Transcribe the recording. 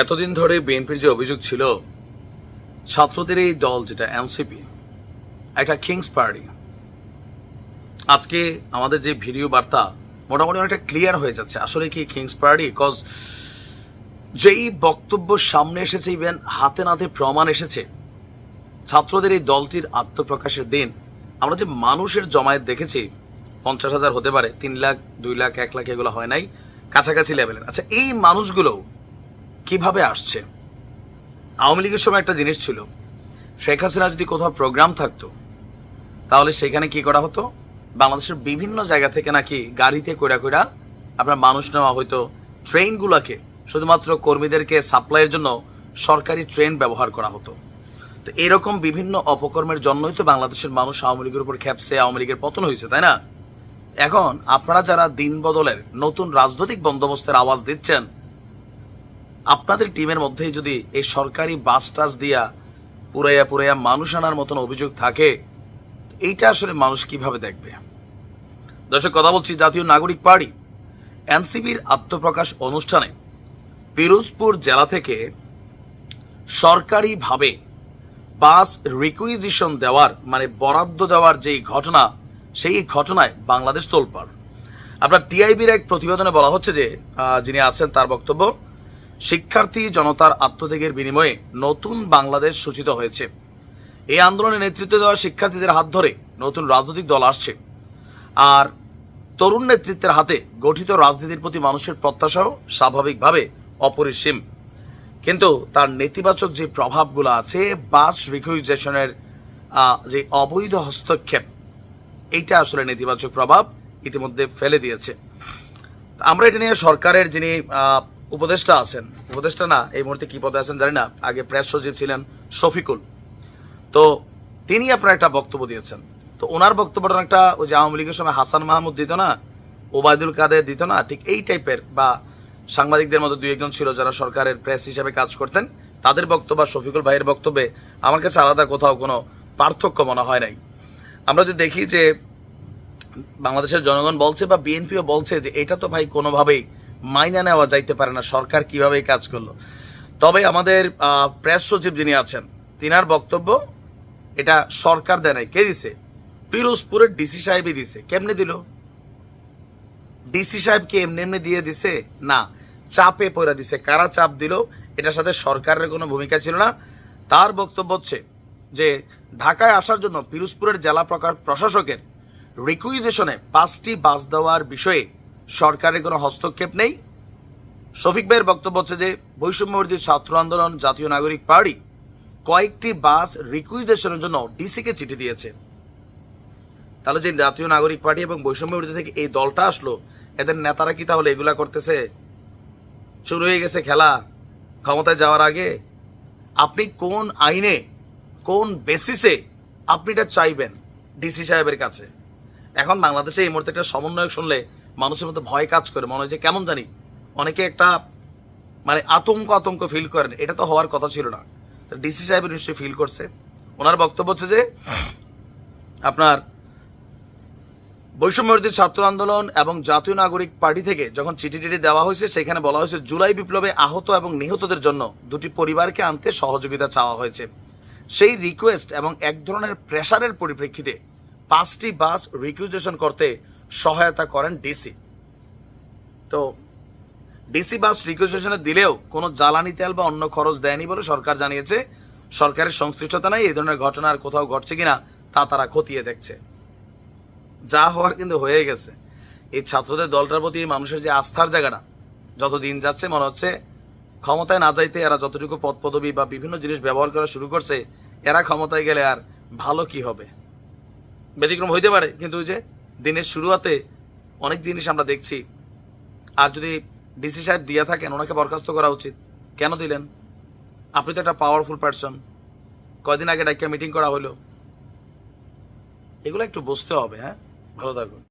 এতদিন ধরে বিএনপির যে অভিযোগ ছিল, ছাত্রদের এই দল যেটা এনসিপি, একটা কিংস পার্টি। আজকে আমাদের যে ভিডিও বার্তা মোটামুটি অনেকটা ক্লিয়ার হয়ে যাচ্ছে। আসলে কি কিংস পার্টি? কজ যেই বক্তব্য সামনে এসেছে, ইভেন হাতে নাতে প্রমাণ এসেছে, ছাত্রদের এই দলটির আত্মপ্রকাশের দিন, আমরা যে মানুষের জমায়েত দেখেছি, পঞ্চাশ হাজার হতে পারে, তিন লাখ, দুই লাখ, এক লাখ এগুলো হয় নাই, কাছাকাছি লেভেলের আচ্ছা এই মানুষগুলো কীভাবে আসছে? আওয়ামী লীগের সময় একটা জিনিস ছিল, শেখ হাসিনা যদি কোথাও প্রোগ্রাম থাকতো, তাহলে সেখানে কি করা হতো? বাংলাদেশের বিভিন্ন জায়গা থেকে নাকি গাড়িতে কইরা কইরা আপনার মানুষ নেওয়া হয়তো ট্রেনগুলোকে, শুধুমাত্র কর্মীদেরকে সাপ্লাইয়ের জন্য সরকারি ট্রেন ব্যবহার করা হতো। তো এরকম বিভিন্ন অপকর্মের জন্যই তো বাংলাদেশের মানুষ আওয়ামী লীগের উপর খেপসে আওয়ামী লীগের পতন হয়েছে, তাই না? এখন আপনারা যারা দিন বদলের নতুন রাজনৈতিক বন্দোবস্তের আওয়াজ দিচ্ছেন আপনাদের টিমের মধ্যেই যদি এই সরকারি বাস টাস দিয়া পুরাইয়া পুরাইয়া মানুষ আনার মতন অভিযোগ থাকে, এইটা আসলে মানুষ কীভাবে দেখবে? দর্শক, কথা বলছি জাতীয় নাগরিক পার্টি এনসিবির আত্মপ্রকাশ অনুষ্ঠানে পিরোজপুর জেলা থেকে সরকারিভাবে বাস রিকুইজিশন দেওয়ার মানে বরাদ্দ দেওয়ার যেই ঘটনা, সেই ঘটনায় বাংলাদেশ তোলপাড়। আপনার টিআইবির এক প্রতিবেদনে বলা হচ্ছে যে যিনি আছেন তার বক্তব্য শিক্ষার্থী জনতার আত্মত্যাগের বিনিময়ে নতুন বাংলাদেশ সূচিত হয়েছে। এই আন্দোলনে নেতৃত্ব দেওয়া শিক্ষার্থীদের হাত ধরে নতুন রাজনৈতিক দল আসছে। আর তরুণ নেতৃত্বের হাতে গঠিত রাজনীতির প্রতি মানুষের প্রত্যাশাও স্বাভাবিকভাবে অপরিসীম। কিন্তু তার নেতিবাচক যে প্রভাবগুলো আছে বাস রিকুইজেশনের যে অবৈধ হস্তক্ষেপ, এইটা আসলে নেতিবাচক প্রভাব ইতিমধ্যে ফেলে দিয়েছে। আমরা এটা নিয়ে সরকারের যিনি উপদেষ্টা আছেন। উপদেষ্টা না, এই মুহূর্তে কি পদে আছেন জানি না। আগে প্রেস সচিব ছিলেন শফিকুল। তো তিনি আপনার একটা বক্তব্য দিয়েছেন। তো ওনার বক্তব্যটা একটা ওই যে আওয়ামী লীগের সময় হাসান মাহমুদ দিত না, ওবায়দুল কাদের দিত না, ঠিক এই টাইপের বা সাংবাদিকদের মধ্যে দু একজন ছিল যারা সরকারের প্রেস হিসাবে কাজ করতেন। তাদের বক্তব্য শফিকুল ভাইয়ের বক্তব্যে আমার কাছে আলাদা কোথাও কোনো পার্থক্য মনে হয় নাই। আমরা যদি দেখি যে বাংলাদেশের জনগণ বলছে বা বিএনপিও বলছে যে এটা তো ভাই কোনোভাবেই মাইনা নেওয়া যাইতে পারে না। সরকার কীভাবে এই কাজ করল? তবে আমাদের প্রেস সচিব যিনি আছেন, তিনার বক্তব্য, এটা সরকার দেয় নাই। কে দিছে? পিরোজপুরের ডিসি সাহেবই দিছে। কেমনে দিল? ডিসি সাহেবকে এমনি এমনি দিয়ে দিছে? না। চাপে পড়ে দিছে। কারা চাপ দিল? এটার সাথে সরকারের কোনো ভূমিকা ছিল না। তার বক্তব্য হচ্ছে যে, ঢাকায় আসার জন্য পিরোজপুরের জেলা প্রকার প্রশাসকের রিকুইজেশনে পাঁচটি বাস দেওয়ার বিষয়ে সরকারের কোনো হস্তক্ষেপ নেই। শফিক ভাইয়ের বক্তব্য হচ্ছে যে বৈষম্যবর্তী ছাত্র আন্দোলন জাতীয় নাগরিক পার্টি কয়েকটি বাস রিকুইজেশনের জন্য ডিসিকে চিঠি দিয়েছে। তাহলে যে জাতীয় নাগরিক পার্টি এবং বৈষম্যবর্তী থেকে এই দলটা আসলো, এদের নেতারা কি তাহলে এগুলা করতেছে? শুরু হয়ে গেছে খেলা। ক্ষমতায় যাওয়ার আগে আপনি কোন আইনে, কোন বেসিসে আপনি এটা চাইবেন ডিসি সাহেবের কাছে? এখন বাংলাদেশে এই মুহূর্তে একটা সমন্বয়ক শুনলে মানুষের মধ্যে ভয় কাজ করে, মনে হয় যে কেমন জানি অনেকে একটা মানে আতঙ্ক আতঙ্ক ফিল করেন। এটা তো হওয়ার কথা ছিল না। ডিসি সাহেব নিশ্চয়ই ফিল করছে। ওনার বক্তব্য হচ্ছে যে আপনার বৈষম্যবর্তী ছাত্র আন্দোলন এবং জাতীয় নাগরিক পার্টি থেকে যখন চিঠি টিটি দেওয়া হয়েছে, সেখানে বলা হয়েছে জুলাই বিপ্লবে আহত এবং নিহতদের জন্য দুটি পরিবারকে আনতে সহযোগিতা চাওয়া হয়েছে। সেই রিকোয়েস্ট এবং এক ধরনের প্রেশারের পরিপ্রেক্ষিতে পাঁচটি বাস রিকুইজেশন করতে সহায়তা করেন ডিসি। তো ডিসি বাস রিকুইজেশনে দিলেও কোনো জ্বালানি তেল বা অন্য খরচ দেয়নি বলে সরকার জানিয়েছে। সরকারের সংশ্লিষ্টতা নাই, এই ধরনের ঘটনা আর কোথাও ঘটছে কিনা তা তারা খতিয়ে দেখছে। যা হওয়ার কিন্তু হয়ে গেছে। এই ছাত্রদের দলটার প্রতি মানুষের যে আস্থার জায়গাটা, যত দিন যাচ্ছে মনে হচ্ছে ক্ষমতায় না যাইতে এরা যতটুকু পদ পদবি বা বিভিন্ন জিনিস ব্যবহার করা শুরু করছে, এরা ক্ষমতায় গেলে আর ভালো কি হবে? ব্যতিক্রম হইতে পারে, কিন্তু যে দিনের শুরুয়াতে অনেক জিনিস আমরা দেখছি। আর যদি ডিসি সাহেব দিয়ে থাকেন, ওনাকে বরখাস্ত করা উচিত। কেন দিলেন? আপনি তো একটা পাওয়ারফুল পারসন কয়দিন আগে ডাইকা মিটিং করা হলো। এগুলো একটু বুঝতে হবে হ্যাঁ? ভালো থাকুন।